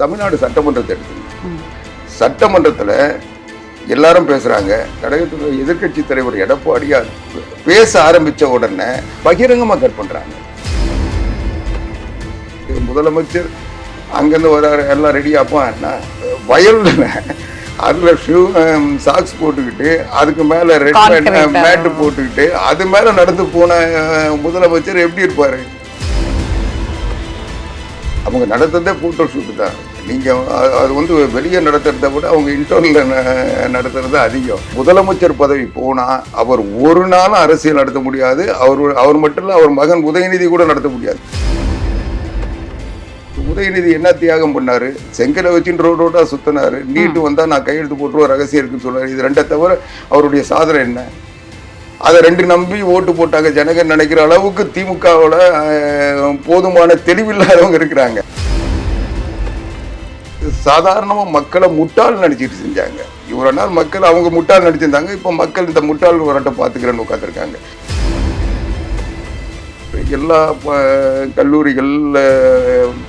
தமிழ்நாடு சட்டமன்றத்தை எடுத்துங்க சட்டமன்றத்தில் எல்லாரும் பேசுறாங்க. கழகத்துடைய எதிர்க்கட்சி தலைவர் எடப்பாடியார் பேச ஆரம்பிச்ச உடனே பகிரங்கமா கட் பண்றாங்க. இது முதலமைச்சர் அங்கேருந்து வராரு எல்லாம் ரெடியாப்பா என்ன? வயல்ல அதில் ஷூ சாக்ஸ் போட்டுக்கிட்டு அதுக்கு மேலே ரெட். மேட்டு போட்டுக்கிட்டு அது மேலே நடந்து போன முதலமைச்சர் எப்படி இருப்பாரு? அவங்க நடத்துறதே போட்டோ ஷூட்டு தான். நீங்கள் அது வந்து வெளியே நடத்துறத விட அவங்க இன்டர்னில் நடத்துறது அதிகம். முதலமைச்சர் பதவி போனால் அவர் ஒரு நாளும் அரசியல் நடத்த முடியாது. அவர் அவர் மட்டும் இல்லை அவர் மகன் உதயநிதி கூட நடத்த முடியாது. உதயநிதி என்ன தியாகம் பண்ணாரு? செங்கலை வச்சுட்டு ரோடு ரோடா சுத்தினாரு. நீட்டு வந்தா நான் கையெழுத்து போட்டுருவோம் ரகசியம் இருக்குன்னு சொன்னாரு. இது ரெண்டை தவிர அவருடைய சாதனை என்ன? அதை ரெண்டு நம்பி ஓட்டு போட்டாங்க. ஜனங்க நினைக்கிற அளவுக்கு திமுகவோட போதுமான தெளிவில்லாதவங்க இருக்கிறாங்க. சாதாரணமாக மக்களை முட்டாள் நடிச்சிட்டு செஞ்சாங்க. இவ்வளோ நாள் மக்கள் அவங்க முட்டாள் நடிச்சிருந்தாங்க. இப்போ மக்கள் இந்த முட்டாள் வரட்ட பார்த்துக்கிறேன்னு உட்காந்துருக்காங்க எல்லா கல்லூரிகளில் கல்லூரிகள்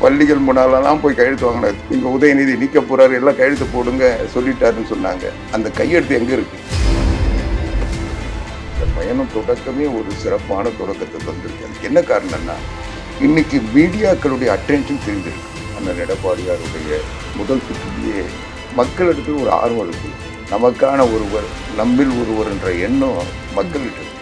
பள்ளிகள் முன்னாலெல்லாம் போய் கையெழுத்து வாங்கினது இங்கே உதயநிதி நீக்க போகிறாரு எல்லாம் கையெழுத்து போடுங்க சொல்லிட்டாருன்னு சொன்னாங்க. அந்த கையெழுத்து எங்கே இருக்கு? இந்த பயணம் தொடக்கமே ஒரு சிறப்பான தொடக்கத்தை தந்திருக்கு. அதுக்கு என்ன காரணம்னா இன்னைக்கு மீடியாக்களுடைய அட்டென்ஷன் தெரிஞ்சிருக்கு அண்ணன் எடப்பாடியாருடைய முதல் சுற்றிலேயே மக்களிடத்தில் ஒரு ஆர்வம் இருக்குது நமக்கான ஒருவர் நம்மில் ஒருவர் என்ற எண்ணம் மக்கள்கிட்ட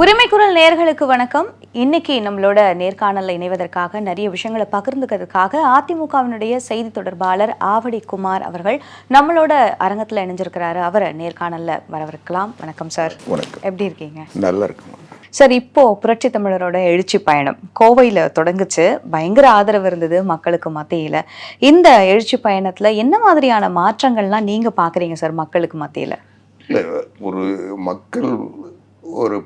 உரிமை குரல் நேயர்களுக்கு வணக்கம். இன்னைக்கு நம்மளோட நேர்காணல்ல இணைவதற்காக நிறைய விஷயங்களை பகிர்ந்துக்கிறதுக்காக அதிமுகவினுடைய செய்தி தொடர்பாளர் ஆவடி குமார் அவர்கள் நம்மளோட அரங்கத்துல இணைஞ்சிருக்கிறாரு. அவரை நேர்காணல்ல வரவிருக்கலாம். வணக்கம் சார். வணக்கம். எப்படி இருக்கீங்க? நல்லா இருக்குமா. சார் இப்போ புரட்சி தமிழரோட எழுச்சி பயணம் கோவையில தொடங்குச்சு. பயங்கர ஆதரவு இருந்தது மக்களுக்கு மத்தியில. இந்த எழுச்சி பயணத்துல என்ன மாதிரியான மாற்றங்கள்லாம் நீங்க பாக்குறீங்க சார் மக்களுக்கு மத்தியில? ஒரு மக்கள்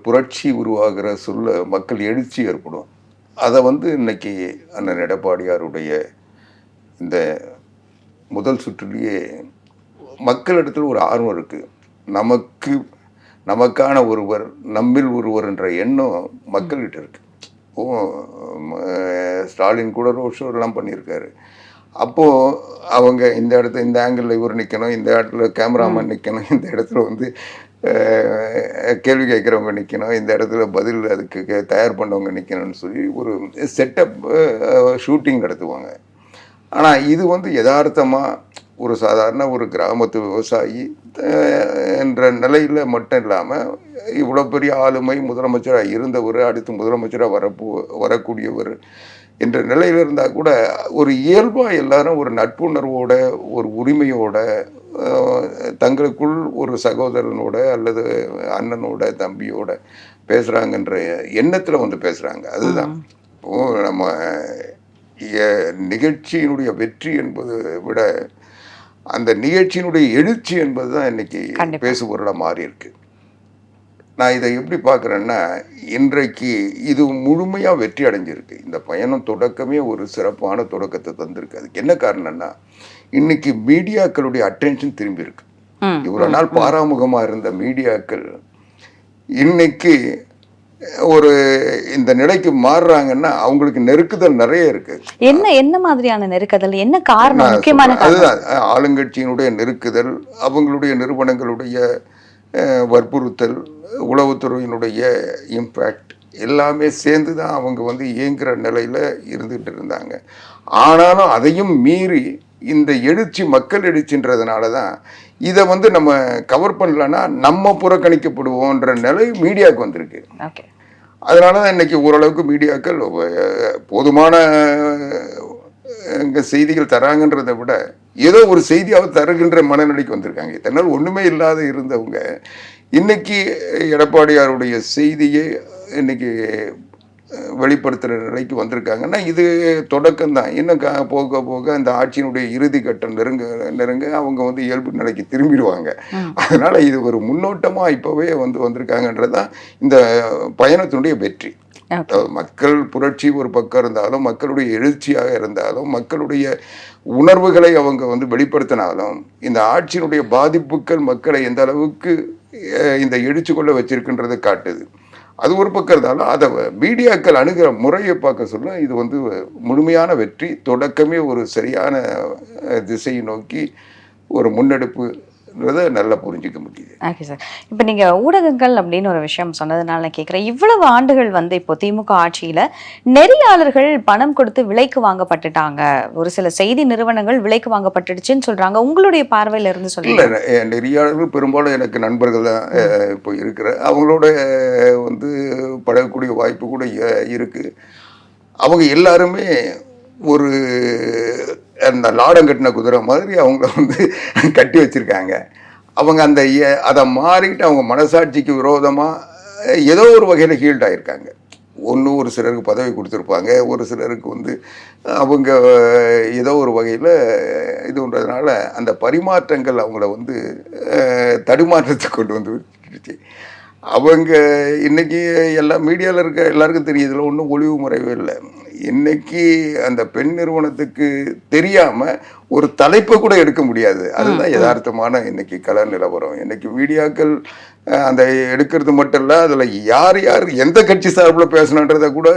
புரட்சி உருவாகிற சொல்ல மக்கள் எழுச்சி ஏற்படும். அதை வந்து இன்னைக்கு அண்ணன் எடப்பாடியாருடைய இந்த முதல் சுற்றிலேயே மக்களிடத்தில் ஒரு ஆர்வம் இருக்குது நமக்கு நமக்கான ஒருவர் நம்மில் ஒருவர் என்ற எண்ணம் மக்கள்கிட்ட இருக்கு. ஓ ஸ்டாலின் கூட ரோட் ஷோ எல்லாம் பண்ணியிருக்காரு. அப்போது அவங்க இந்த இடத்துல இந்த ஆங்கிளில் இவர் நிற்கணும் இந்த இடத்துல கேமராமேன் நிற்கணும் இந்த இடத்துல வந்து கேள்வி கேட்குறவங்க நிற்கணும் இந்த இடத்துல பதில் அதுக்கு தயார் பண்ணவங்க நிற்கணும்னு சொல்லி ஒரு செட்டப் ஷூட்டிங் நடத்துவாங்க. ஆனால் இது வந்து யதார்த்தமாக ஒரு சாதாரண ஒரு கிராமத்து விவசாயி என்ற நிலையில் மட்டும் இல்லாமல் இவ்வளோ பெரிய ஆளுமை முதலமைச்சராக இருந்தவர் அடுத்து முதலமைச்சராக வரப்போ வரக்கூடியவர் என்ற நிலையில் இருந்தால் கூட ஒரு இயல்பாக எல்லாரும் ஒரு நட்புணர்வோட ஒரு உரிமையோட தங்களுக்குள் ஒரு சகோதரனோட அல்லது அண்ணனோட தம்பியோட பேசுகிறாங்கன்ற எண்ணத்தில் வந்து பேசுகிறாங்க அதுதான். இப்போ நம்ம நிகழ்ச்சியினுடைய வெற்றி என்பதை விட அந்த நிகழ்ச்சியினுடைய எழுச்சி என்பது தான் இன்னைக்கு. பேசுபொருளாக மாறி இருக்கு நான் இதை எப்படி பார்க்குறேன்னா இன்றைக்கு இது முழுமையாக வெற்றி அடைஞ்சிருக்கு. இந்த பயணம் தொடக்கமே ஒரு சிறப்பான தொடக்கத்தை தந்திருக்கு. அதுக்கு என்ன காரணம்னா இன்னைக்கு மீடியாக்களுடைய அட்டென்ஷன் திரும்பி இருக்கு. இவ்வளோ நாள் பாராமுகமாக இருந்த மீடியாக்கள் இன்னைக்கு ஒரு இந்த நிலைக்கு மாறுறாங்கன்னா அவங்களுக்கு நெருக்குதல் நிறைய இருக்கு. என்ன என்ன மாதிரியான நெருக்கதல்? என்ன காரணம்? முக்கியமான அதுதான். ஆளுங்கட்சியினுடைய நெருக்குதல் அவங்களுடைய நிறுவனங்களுடைய வற்புறுத்தல் உளவுத்துறையினுடைய இம்பேக்ட் எல்லாமே சேர்ந்து தான் அவங்க வந்து இயங்குற நிலையில இருந்துகிட்டு இருந்தாங்க. ஆனாலும் அதையும் மீறி இந்த எழுச்சி மக்கள் எழுச்சின்றதுனால தான் இதை வந்து நம்ம கவர் பண்ணலன்னா நம்ம புறக்கணிக்கப்படுவோன்ற நிலை மீடியாவுக்கு வந்திருக்கு. அதனால தான் இன்னைக்கு ஓரளவுக்கு மீடியாக்கள் போதுமான செய்திகள் தராங்கன்றதை விட ஏதோ ஒரு செய்தியாவது தருகின்ற மனநிலைக்கு வந்திருக்காங்க. இத்தனை நாள் ஒன்றுமே இல்லாத இருந்தவங்க இன்னைக்கு எடப்பாடியாருடைய செய்தியை இன்னைக்கு வெளிப்படுத்துகிற நிலைக்கு வந்திருக்காங்கன்னா இது தொடக்கம் தான் இன்னும் க- போக போக இந்த ஆட்சியினுடைய இறுதி கட்டம் நெருங்க நெருங்க அவங்க வந்து இயல்பு நிலைக்கு திரும்பிடுவாங்க. அதனால இது ஒரு முன்னோட்டமா இப்போவே வந்து வந்திருக்காங்கன்றது தான் இந்த பயணத்தினுடைய வெற்றி. மக்கள் புரட்சி ஒரு பக்கம் இருந்தாலும் மக்களுடைய எழுச்சியாக இருந்தாலும் மக்களுடைய உணர்வுகளை அவங்க வந்து வெளிப்படுத்தினாலும் இந்த ஆட்சியினுடைய பாதிப்புகள் மக்களை எந்த அளவுக்கு இந்த எழுச்சி கொள்ள வச்சிருக்குன்றதை காட்டுது. அது ஒரு பக்கம் இருந்தாலும் அதை மீடியாக்கள் அணுகிற முறையை பார்க்க சொல்ல இது வந்து முழுமையான வெற்றி தொடக்கமே ஒரு சரியான திசையை நோக்கி ஒரு முன்னெடுப்பு நல்லா புரிஞ்சுக்க முடியுது. ஓகே சார் இப்போ நீங்க ஊடகங்கள் அப்படின்னு ஒரு விஷயம் சொன்னதுனால நான் கேட்குறேன் இவ்வளவு ஆண்டுகள் வந்து இப்போ திமுக ஆட்சியில நெறியாளர்கள் பணம் கொடுத்து விலைக்கு வாங்கப்பட்டுட்டாங்க. ஒரு சில செய்தி நிறுவனங்கள் விலைக்கு வாங்கப்பட்டுடுச்சுன்னு சொல்றாங்க. உங்களுடைய பார்வையில இருந்து இல்லை சொல்லுங்க நெறியாளர்கள் பெரும்பாலும் எனக்கு நண்பர்கள் தான் இப்போ இருக்கிற அவங்களோட வந்து பழகக்கூடிய வாய்ப்பு கூட இ- இருக்கு. அவங்க எல்லாருமே ஒரு அந்த லாடம் கட்டின குதிரை மாதிரி அவங்கள வந்து கட்டி வச்சிருக்காங்க. அவங்க அந்த அதை மாறிக்கிட்டு அவங்க மனசாட்சிக்கு விரோதமாக ஏதோ ஒரு வகையில் ஹீல்ட் ஆகியிருக்காங்க ஒன்று ஒரு சிலருக்கு பதவி கொடுத்துருப்பாங்க ஒரு சிலருக்கு வந்து அவங்க ஏதோ ஒரு வகையில் இது பண்ணுறதுனால அந்த பரிமாற்றங்கள் அவங்கள வந்து தடுமாற்றத்தை தடுமாற்றத்துக்கு கொண்டு வந்து விட்டுருச்சு அவங்க இன்றைக்கி எல்லா மீடியாவில் இருக்க எல்லாருக்கும் தெரியுதுல ஒன்றும் ஒளிவு முறைவே இல்லை. இன்னைக்கு அந்த பெண் நிறுவனத்துக்கு தெரியாமல் ஒரு தலைப்பை கூட எடுக்க முடியாது. அதுதான் யதார்த்தமான இன்னைக்கு கல நிலவரம். இன்னைக்கு மீடியாக்கள் அந்த எடுக்கிறது மட்டும் இல்லை அதில் யார் யார் எந்த கட்சி சார்பில் பேசணுன்றதை கூட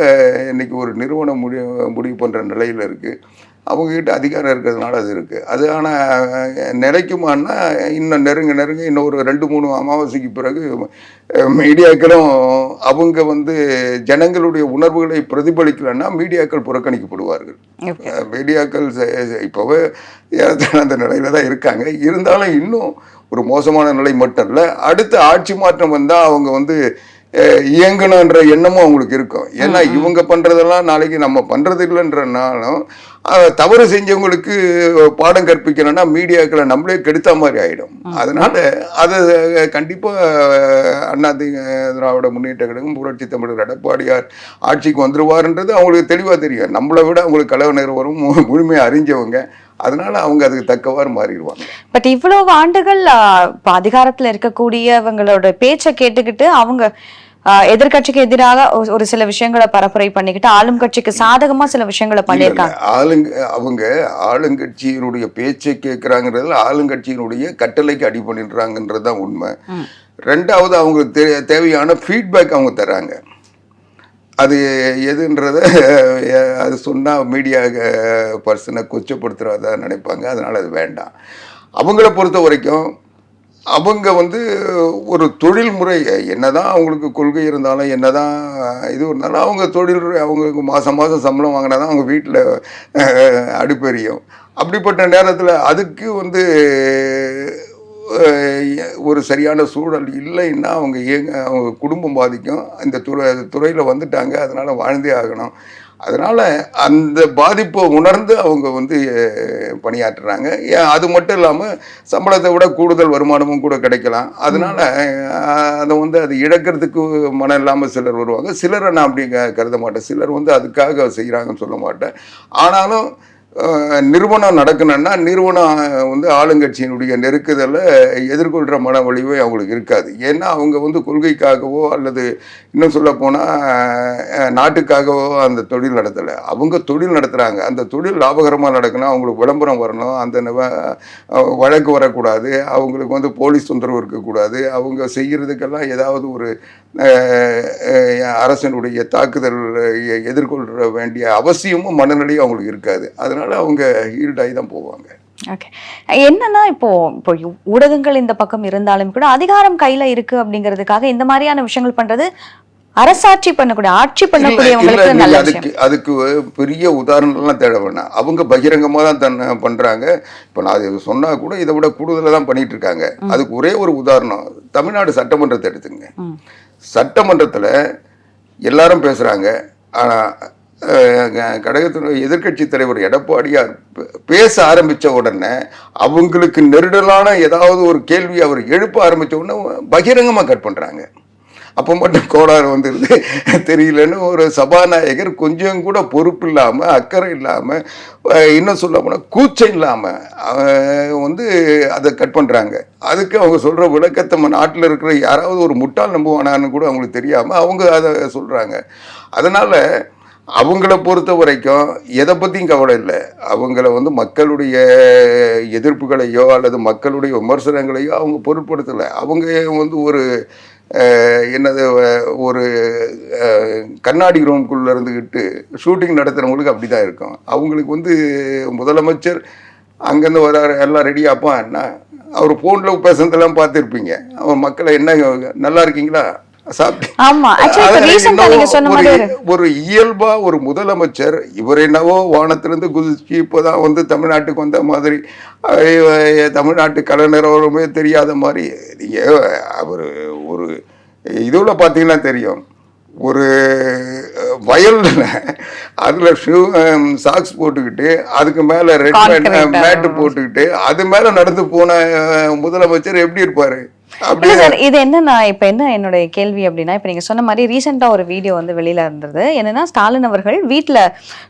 இன்னைக்கு ஒரு நிறுவனம் முடிவு முடிவு பண்ணுற நிலையில் இருக்குது அவங்கக்கிட்ட அதிகாரம் இருக்கிறதுனால அது இருக்குது அது ஆனால் நிலைக்குமான்னா இன்னும் நெருங்க நெருங்க இன்னும் ஒரு ரெண்டு மூணு அமாவாசைக்கு பிறகு மீடியாக்களும் அவங்க வந்து ஜனங்களுடைய உணர்வுகளை பிரதிபலிக்கலைன்னா மீடியாக்கள் புறக்கணிக்கப்படுவார்கள். மீடியாக்கள் இப்போவே ஏறத்தாழ அந்த நிலையில தான் இருக்காங்க. இருந்தாலும் இன்னும் ஒரு மோசமான நிலை மட்டும் இல்லை. அடுத்த ஆட்சி மாற்றம் வந்தால் அவங்க வந்து இயங்கணுன்ற எண்ணமும் அவங்களுக்கு இருக்கும். ஏன்னா இவங்க பண்றதெல்லாம் நாளைக்கு நம்ம பண்றது இல்லைன்றனாலும் தவறு செஞ்சவங்களுக்கு பாடம் கற்பிக்கணும்னா மீடியாக்களை நம்மளே கெடுத்த மாதிரி ஆயிடும். அதனால அது கண்டிப்பா அஹ், அண்ணா திராவிட முன்னேற்ற கழகம் புரட்சி தமிழர் எடப்பாடியார் ஆட்சிக்கு வந்துருவாருன்றது அவங்களுக்கு தெளிவா தெரியும். நம்மளை விட அவங்களுக்கு கலவ நிறுவனம் முழுமையாக அறிஞ்சவங்க. அதனால அவங்க அதுக்கு தக்கவாறு மாறிடுவாங்க. பட் இவ்வளவு ஆண்டுகள் இப்ப அதிகாரத்துல இருக்கக்கூடியவங்களோட பேச்சை கேட்டுக்கிட்டு அவங்க ஆ, எதிர்க்கட்சிக்கு எதிராக ஒரு- சில விஷயங்களை பரப்புரை பண்ணிக்கிட்டு ஆளும் கட்சிக்கு சாதகமா சில விஷயங்களை பண்ணியிருக்காங்க. ஆளுங்க அவங்க ஆளுங்கட்சியினுடைய பேச்சை கேட்குறாங்கிறதுல ஆளுங்கட்சியினுடைய கட்டளைக்கு அடி பண்ணிடுறாங்கன்றது தான் உண்மை. ரெண்டாவது அவங்களுக்கு தே தேவையான ஃபீட்பேக் அவங்க தராங்க அது எதுன்றத அது சொன்னால் மீடியா பர்சனை கொச்சப்படுத்துகிறதா நினைப்பாங்க. அதனால் அது வேண்டாம். அவங்கள பொறுத்த வரைக்கும் அவங்க வந்து ஒரு தொழில்முறை என்னதான் அவங்களுக்கு கொள்கை இருந்தாலும் என்னதான் இது இருந்தாலும் அவங்க தொழில் அவங்களுக்கு மாதம் மாதம் சம்பளம் வாங்கினா தான் அவங்க வீட்டில் அடுப்பெரியும் அப்படிப்பட்ட நேரத்தில் அதுக்கு வந்து ஒரு சரியான சூழல் இல்லைன்னா அவங்க ஏங்க அவங்க குடும்பம் பாதிக்கும். இந்த துறை துறையில் வந்துட்டாங்க அதனால் வாழ்ந்தே ஆகணும். அதனால் அந்த பாதிப்பை உணர்ந்து அவங்க வந்து பணியாற்றுறாங்க. அது மட்டும் இல்லாமல் சம்பளத்தை விட கூடுதல் வருமானமும் கூட கிடைக்கலாம். அதனால் அதை வந்து அது இழக்கிறதுக்கு மனம் இல்லாமல் சிலர் வருவாங்க. சிலரை நான் அப்படி கருத மாட்டேன். சிலர் வந்து அதுக்காக செய்கிறாங்கன்னு சொல்ல மாட்டேன். ஆனாலும் நிறுவனம் நடக்கணும்னா நிறுவனம் வந்து ஆளுங்கட்சியினுடைய நெருக்குதலை எதிர்கொள்கிற மன வலிவே அவங்களுக்கு இருக்காது. ஏன்னா அவங்க வந்து கொள்கைக்காகவோ அல்லது இன்னும் சொல்ல போனால் நாட்டுக்காகவோ அந்த தொழில் நடத்தலை. அவங்க தொழில் நடத்துகிறாங்க அந்த தொழில் லாபகரமாக நடக்கணும் அவங்களுக்கு விளம்பரம் வரணும். அந்த வழக்கு வரக்கூடாது. அவங்களுக்கு வந்து போலீஸ் தொந்தரவு இருக்கக்கூடாது. அவங்க செய்கிறதுக்கெல்லாம் ஏதாவது ஒரு அரசனுடைய தாக்குதல் எதிர்கொள்கிற எதிர்கொள்ள வேண்டிய அவசியமும் மனநிலையும் அவங்களுக்கு இருக்காது. அதனால் அவங்க ஈல்டாகி தான் போவாங்க. ஓகே என்னன்னா இப்போ இப்போ ஊடகங்கள் இந்த பக்கம் இருந்தாலும் கூட அதிகாரம் கையில இருக்கு அப்படிங்கிறதுக்காக இந்த மாதிரியான விஷயங்கள் பண்றது அரசாட்சி பண்ணக்கூடிய ஆட்சி பண்ணக்கூடியவங்களுக்கு விஷயம் அதுக்கு அதுக்கு பெரிய உதாரணம்லாம் தேட வேணாம். அவங்க பகிரங்கமாக தான் தன்னை பண்றாங்க. இப்போ நான் இது சொன்னா கூட இதை விட கூடுதலாக தான் பண்ணிட்டு இருக்காங்க. அதுக்கு ஒரே ஒரு உதாரணம் தமிழ்நாடு சட்டமன்றத்தை எடுத்துங்க. சட்டமன்றத்தில் எல்லாரும் பேசுறாங்க. ஆனா அஹ், கடகத்தினுடைய எதிர்க்கட்சி தலைவர் எடப்பாடியார் பேச ஆரம்பித்த உடனே அவங்களுக்கு நெருடலான ஏதாவது ஒரு கேள்வி அவர் எழுப்ப ஆரம்பித்த உடனே பகிரங்கமாக கட் பண்ணுறாங்க அப்போ மட்டும் கோளாறு வந்துடுது தெரியலன்னு ஒரு சபாநாயகர் கொஞ்சம் கூட பொறுப்பு இல்லாமல் அக்கறை இல்லாமல் இன்னும் சொல்ல போனால் கூச்சம் இல்லாமல் வந்து அதை கட் பண்ணுறாங்க அதுக்கு அவங்க சொல்கிற விளக்கத்தை நம்ம நாட்டில் இருக்கிற யாராவது ஒரு முட்டாள் நம்புவானான்னு கூட அவங்களுக்கு தெரியாமல் அவங்க அதை சொல்கிறாங்க அதனால் அவங்கள பொறுத்த வரைக்கும் எதை பற்றியும் கவலை இல்லை. அவங்கள வந்து மக்களுடைய எதிர்ப்புகளையோ அல்லது மக்களுடைய விமர்சனங்களையோ அவங்க பொருட்படுத்தலை. அவங்க வந்து ஒரு என்னது ஒரு கண்ணாடி ரூம்குள்ளே இருந்துக்கிட்டு ஷூட்டிங் நடத்துகிறவங்களுக்கு அப்படி தான் இருக்கும். அவங்களுக்கு வந்து முதலமைச்சர் அங்கேருந்து வராரு எல்லாம் ரெடியாப்பா என்ன அவர் ஃபோனில் பேசுனதெல்லாம் பார்த்துருப்பீங்க. அவர் மக்களை என்ன நல்லா இருக்கீங்களா? ஒரு இயல்பா ஒரு முதலமைச்சர் இவர் என்னவோ வானத்திலிருந்து குதிச்சு இப்போதான் வந்து தமிழ்நாட்டுக்கு வந்த மாதிரி தமிழ்நாட்டு கலைஞரோருமே தெரியாத மாதிரி அவர் ஒரு இதுல பார்த்தீங்கன்னா தெரியும். ஒரு அஹ், வயல்ல அதுல ஷூ சாக்ஸ் போட்டுக்கிட்டு அதுக்கு மேல ரெட். மேட்டு போட்டுக்கிட்டு அது மேல நடந்து போன முதலமைச்சர் எப்படி இருப்பாரு? இல்ல சார் இது என்னன்னா இப்ப என்ன என்னுடைய கேள்வி அப்படின்னா இப்ப நீங்க சொன்ன மாதிரி ரீசெண்டா ஒரு வீடியோ வந்து வெளியில இருந்தது. என்னன்னா ஸ்டாலின் அவர்கள் வீட்ல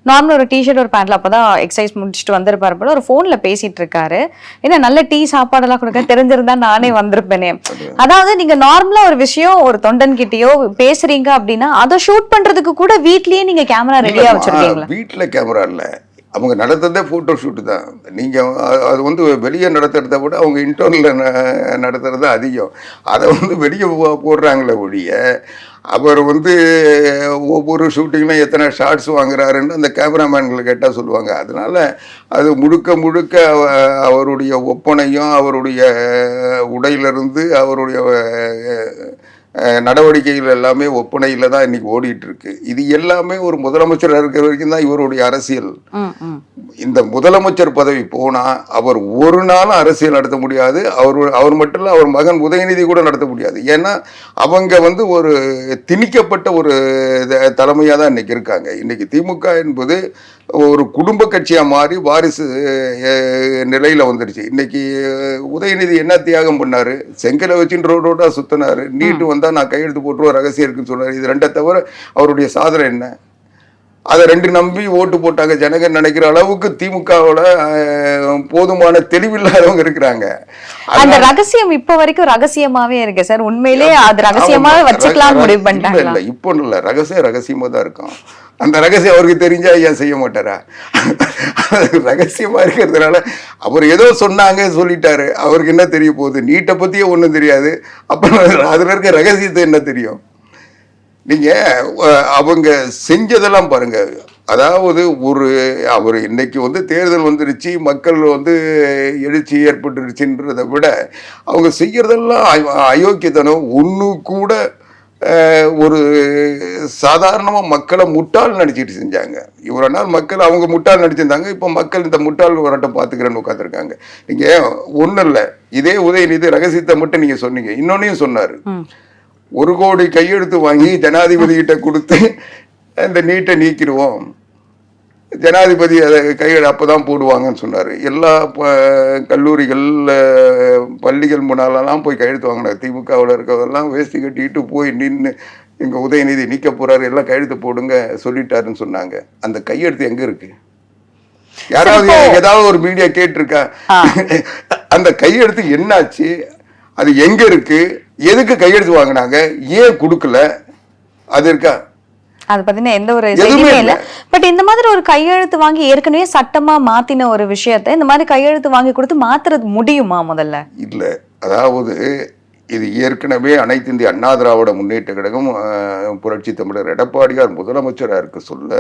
நார்மல் ஒரு டிஷர்ட் ஒரு பேண்ட்ல அப்பதான் எக்ஸசைஸ் முடிச்சுட்டு வந்திருப்பாரு போல ஒரு போன்ல பேசிட்டு இருக்காரு. என்ன நல்ல டீ சாப்பாடெல்லாம் கொடுக்க தெரிஞ்சிருந்தா நானே வந்திருப்பேனே. அதாவது நீங்க நார்மலா ஒரு விஷயம் ஒரு தொண்டன் கிட்டயோ பேசுறீங்க அப்படின்னா அதை ஷூட் பண்றதுக்கு கூட வீட்லயே நீங்க கேமரா ரெடியா வச்சிருக்கீங்களா வீட்டில் கேமரா இல்லை. அவங்க நடத்துறதே ஃபோட்டோ ஷூட்டு தான் நீங்கள் அது வந்து வெளியே நடத்துறத விட அவங்க இன்டர்னில் நடத்துறது அதிகம். அதை வந்து வெளியே போடுறாங்களே ஒழிய அவர் வந்து ஒவ்வொரு ஷூட்டிங்லையும் எத்தனை ஷார்ட்ஸ் வாங்குறாருன்னு அந்த கேமராமேன்களை கேட்டால் சொல்லுவாங்க. அதனால் அது முழுக்க முழுக்க அவருடைய ஒப்பனையும் அவருடைய உடையிலிருந்து அவருடைய நடவடிக்கைகள் எல்லாமே ஒப்பனையில் தான் இன்னைக்கு ஓடிட்டு இருக்கு. இது எல்லாமே ஒரு முதலமைச்சராக இருக்கிற வரைக்கும் தான் இவருடைய அரசியல். இந்த முதலமைச்சர் பதவி போனா அவர் ஒரு நாளும் அரசியல் நடத்த முடியாது. அவர் அவர் மட்டும் இல்ல அவர் மகன் உதயநிதி கூட நடத்த முடியாது. ஏன்னா அவங்க வந்து ஒரு திணிக்கப்பட்ட ஒரு த- தலைமையா தான் இன்னைக்கு இருக்காங்க. இன்னைக்கு திமுக என்பது ஒரு குடும்ப கட்சியா மாறி வாரிசு நிலையில வந்துருச்சு. இன்னைக்கு அஹ், உதயநிதி என்ன தியாகம் பண்ணாரு? செங்கலை வச்சுட்டு ரோடு ரோடா சுத்தினாரு. நீட்டு வந்தா நான் கையெழுத்து போட்டுருவோம் ரகசியம் இருக்குன்னு சொன்னாரு. இது ரெண்டை தவிர அவருடைய சாதனை என்ன? அதை ரெண்டு நம்பி ஓட்டு போட்டாங்க. ஜனங்க நினைக்கிற அளவுக்கு திமுகவோட போதுமான தெளிவில்லாதவங்க இருக்கிறாங்க. அந்த ரகசியம் இப்ப வரைக்கும் ரகசியமாவே இருக்கு சார். உண்மையிலே அது ரகசியமாவே ஆமா, வச்சுக்கலாம்னு முடிவு இல்ல, பண்ணிட்டாங்களா? இல்ல இப்போ இல்ல. ரகசியம் ரகசியமா தான் இருக்கும். அந்த ரகசியம் அவருக்கு தெரிஞ்சா ஏன் செய்ய மாட்டாரா? ரகசியமா இருக்கிறதுனால அவர் ஏதோ சொன்னாங்க சொல்லிட்டாரு. அவருக்கு என்ன தெரிய போகுது? நீட்டை பத்தியே ஒண்ணும் தெரியாது. அப்புறம் அதுல இருக்க ரகசியத்தை என்ன தெரியும்? நீங்க அவங்க செஞ்சதெல்லாம் பாருங்க. அதாவது ஒரு அவர் இன்னைக்கு வந்து தேர்தல் வந்துருச்சு மக்கள் வந்து எழுச்சி ஏற்பட்டுருச்சுன்றதை விட அவங்க செய்யறதெல்லாம் அயோக்கியத்தனம். ஒன்று கூட ஒரு சாதாரணமாக மக்களை முட்டாள் நடிச்சிட்டு செஞ்சாங்க. இவ்வளோ நாள் மக்கள் அவங்க முட்டாள் நடிச்சிருந்தாங்க. இப்போ மக்கள் இந்த முட்டால் வரட்டும் பார்த்துக்கிறேன்னு உட்காந்துருக்காங்க நீங்கள் ஒன்றும் இல்லை. இதே உதயநிதி ரகசியத்தை மட்டும் நீங்கள் சொன்னீங்க. இன்னொன்னையும் சொன்னார். ஒரு கோடி கையெழுத்து வாங்கி ஜனாதிபதி கிட்ட கொடுத்து இந்த நீட்டை நீக்கிடுவோம். ஜனாதிபதி அதை கையெழு அப்போ தான் போடுவாங்கன்னு சொன்னார். எல்லா ப- கல்லூரிகள் அஹ், பள்ளிகள் முன்னாலெல்லாம் போய் கையெழுத்து வாங்கினார். திமுகவில் இருக்கிறதெல்லாம் வேஷ்டி கட்டிட்டு போய் நின்று எங்கள் உதயநிதி நீக்க போறாரு எல்லாம் கையெழுத்து போடுங்க சொல்லிட்டாருன்னு சொன்னாங்க. அந்த கையெழுத்து எங்கே இருக்கு? யாராவது ஏதாவது ஒரு மீடியா கேட்டிருக்கா? அந்த கையெழுத்து என்னாச்சு? அது எங்க இருக்கு? எதுக்கு கையெழுத்து வாங்கினாங்க? ஏன் கொடுக்கல? அது இருக்கா? அது பத்தின எந்த ஒரு செய்தியுமே இல்ல. பட் இந்த மாதிரி ஒரு கையெழுத்து வாங்கி ஏற்கனவே சட்டமா மாத்தின ஒரு விஷயத்தை இந்த மாதிரி கையெழுத்து வாங்கி கொடுத்து மாத்துறது முடியுமா முதல்ல? இல்லை. அதாவது இது ஏற்கனவே அனைத்து இந்திய அண்ணா திராவிட முன்னேற்ற கழகம் புரட்சி தமிழர் எடப்பாடியார் முதலமைச்சராக இருக்க சொல்ல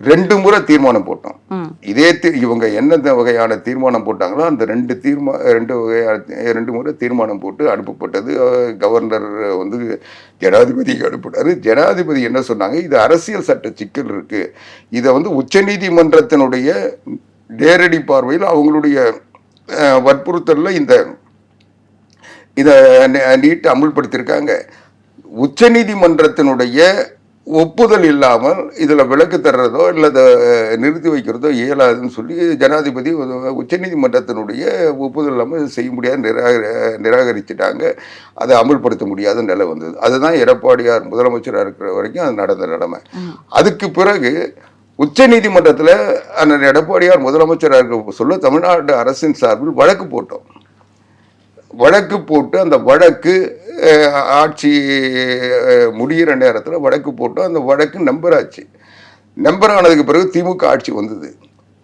ரெண்டு முறை தீர்மானம் போட்டோம். இதே இவங்க எந்தெந்த வகையான தீர்மானம் போட்டாங்களோ அந்த ரெண்டு தீர்மா ரெண்டு வகையான ரெண்டு முறை தீர்மானம் போட்டு அனுப்பப்பட்டது கவர்னர் வந்து ஜனாதிபதிக்கு அனுப்பினாரு ஜனாதிபதி என்ன சொன்னாங்க? இது அரசியல் சட்ட சிக்கல் இருக்கு. இதை வந்து உச்சநீதிமன்றத்தினுடைய நேரடி பார்வையில் அவங்களுடைய வற்புறுத்தல்ல இந்த இதை நீட்டு அமுல்படுத்தியிருக்காங்க உச்சநீதிமன்றத்தினுடைய ஒப்புதல் இல்லாமல் இதில் விலக்கு தர்றதோ இல்லை நிறுத்தி வைக்கிறதோ இயலாதுன்னு சொல்லி ஜனாதிபதி உச்சநீதிமன்றத்தினுடைய ஒப்புதல் இல்லாமல் செய்ய முடியாது நிராகரி நிராகரிச்சிட்டாங்க. அதை அமுல்படுத்த முடியாத நிலை வந்தது. அதுதான் எடப்பாடியார் முதலமைச்சராக இருக்கிற வரைக்கும் அது நடந்த நிலைமை. அதுக்கு பிறகு உச்சநீதிமன்றத்தில் அண்ணன் எடப்பாடியார் முதலமைச்சராக இருக்க சொல்ல தமிழ்நாடு அரசின் சார்பில் வழக்கு போட்டோம். வழக்கு போட்டு அந்த வழக்கு ஆட்சி முடிகிற நேரத்தில் வழக்கு போட்டோம் அந்த வழக்கு நம்பர் ஆச்சு நம்பர் ஆனதுக்கு பிறகு திமுக ஆட்சி வந்தது.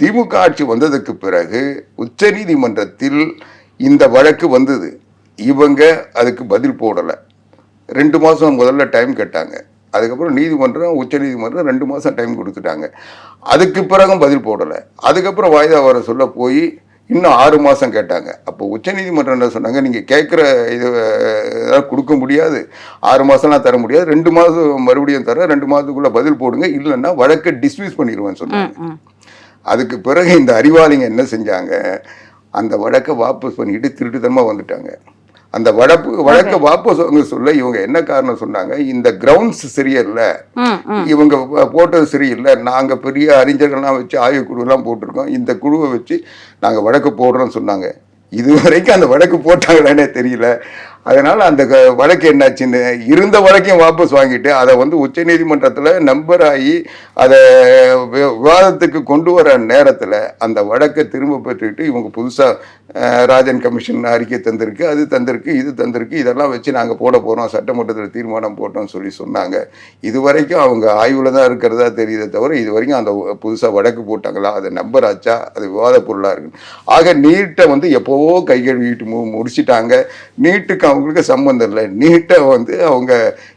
திமுக ஆட்சி வந்ததுக்கு பிறகு உச்சநீதிமன்றத்தில் இந்த வழக்கு வந்தது. இவங்க அதுக்கு பதில் போடலை. ரெண்டு மாதம் முதல்ல டைம் கேட்டாங்க. அதுக்கப்புறம் நீதிமன்றம் உச்ச நீதிமன்றம் ரெண்டு மாதம் டைம் கொடுத்துட்டாங்க. அதுக்கு பிறகும் பதில் போடலை. அதுக்கப்புறம் வாய்தா வர சொல்ல போய் இன்னும் ஆறு மாதம் கேட்டாங்க. அப்போ உச்சநீதிமன்றம் என்ன சொன்னாங்க? நீங்கள் கேட்குற இது இதெல்லாம் கொடுக்க முடியாது. ஆறு மாதம்லாம் தர முடியாது. ரெண்டு மாதம் மறுபடியும் தர ரெண்டு மாதத்துக்குள்ளே பதில் போடுங்க. இல்லைன்னா வழக்கை டிஸ்மிஸ் பண்ணிடுவேன்னு சொன்னாங்க. அதுக்கு பிறகு இந்த அறிவாளிங்க என்ன செஞ்சாங்க? அந்த வழக்கை வாபஸ் பண்ணிட்டு திருட்டுத்தனமாக வந்துட்டாங்க. அந்த வழக்கு வழக்கை வாபஸ் சொல்ல இவங்க என்ன காரணம் சொன்னாங்க? இந்த கிரவுண்ட்ஸ் சரியில்லை. இவங்க போட்டது சரியில்லை நாங்கள் பெரிய அறிஞர்கள்லாம் வச்சு ஆய்வு குழுலாம் போட்டிருக்கோம். இந்த குழுவை வச்சு நாங்கள் வழக்கு போடுறோம்னு சொன்னாங்க. இது வரைக்கும் அந்த வழக்கு போட்டாங்களானே தெரியல. அதனால் அந்த க- வழக்கு என்னாச்சுன்னு இருந்த வழக்கையும் வாபஸ் வாங்கிட்டு அதை வந்து உச்சநீதிமன்றத்தில் நம்பர் ஆகி அதை வி- விவாதத்துக்கு கொண்டு வர நேரத்தில் அந்த வழக்கை திரும்ப பெற்றுக்கிட்டு இவங்க புதுசாக ராஜன் கமிஷன் அறிக்கை தந்திருக்கு அது தந்திருக்கு இது தந்திருக்கு இதெல்லாம் வச்சு நாங்கள் போட போகிறோம் சட்டமன்றத்தில் தீர்மானம் போட்டோம்னு சொல்லி சொன்னாங்க. இது வரைக்கும் அவங்க ஆய்வில் தான் இருக்கிறதா தெரியுதே தவிர இது வரைக்கும் அந்த புதுசாக வழக்கு போட்டாங்களா அது நம்பர் ஆச்சா அது விவாத பொருளாக இருக்கு ஆக நீட்டை வந்து எப்போவோ கைகழுவிட்டு முடிச்சிட்டாங்க. நீட்டுக்கு அவங்களுக்கு சம்மந்தம் இல்லை. நீட்டை வந்து அவங்க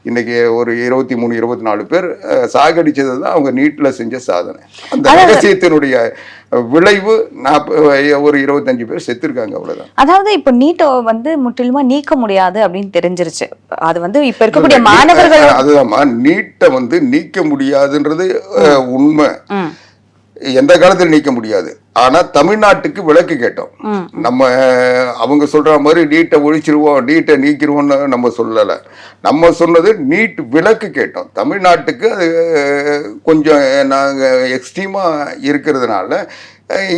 இன்னைக்கு ஒரு இருபத்தி மூணு இருபத்தி நாலு பேர் சாகடிச்சது தான் அவங்க நீட்டில் செஞ்ச சாதனை. அந்த ரகசியத்தினுடைய விளைவு ஒரு இருபத்தஞ்சு பேர் செத்துருக்காங்க அவ்வளவுதான். அதாவது இப்ப நீட்டை வந்து முற்றிலுமா நீக்க முடியாது அப்படின்னு தெரிஞ்சிருச்சு. அது வந்து இப்ப இருக்கக்கூடிய மாணவர்கள் அதுதான்மா நீட்டை வந்து நீக்க முடியாதுன்றது உண்மை. எந்த காலத்தில் நீக்க முடியாது. ஆனா தமிழ்நாட்டுக்கு விலக்கு கேட்டோம். நம்ம அவங்க சொல்ற மாதிரி நீட்டை ஒழிச்சிருவோம் நீட்டை நீக்கிருவோம்னு நம்ம சொல்லலை. நம்ம சொன்னது நீட் விலக்கு கேட்டோம். தமிழ்நாட்டுக்கு அது கொஞ்சம் நாங்கள் எக்ஸ்ட்ரீமாக இருக்கிறதுனால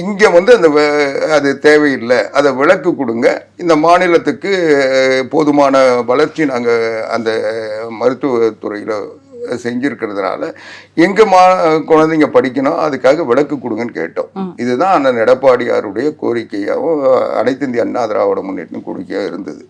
இங்க வந்து அந்த அது தேவையில்லை. அதை விலக்கு கொடுங்க. இந்த மாநிலத்துக்கு போதுமான வளர்ச்சி நாங்கள் அந்த மருத்துவத்துறையில் செஞ்சிருக்கிறதுனால எங்க மா குழந்தைங்க படிக்கணும் அதுக்காக விளக்கு கொடுங்கன்னு கேட்டோம். இதுதான் அண்ணன் எடப்பாடியாருடைய கோரிக்கையாகவும் அனைத்து இந்திய அண்ணா திராவிட முன்னேற்றம் கோரிக்கையாக இருந்தது.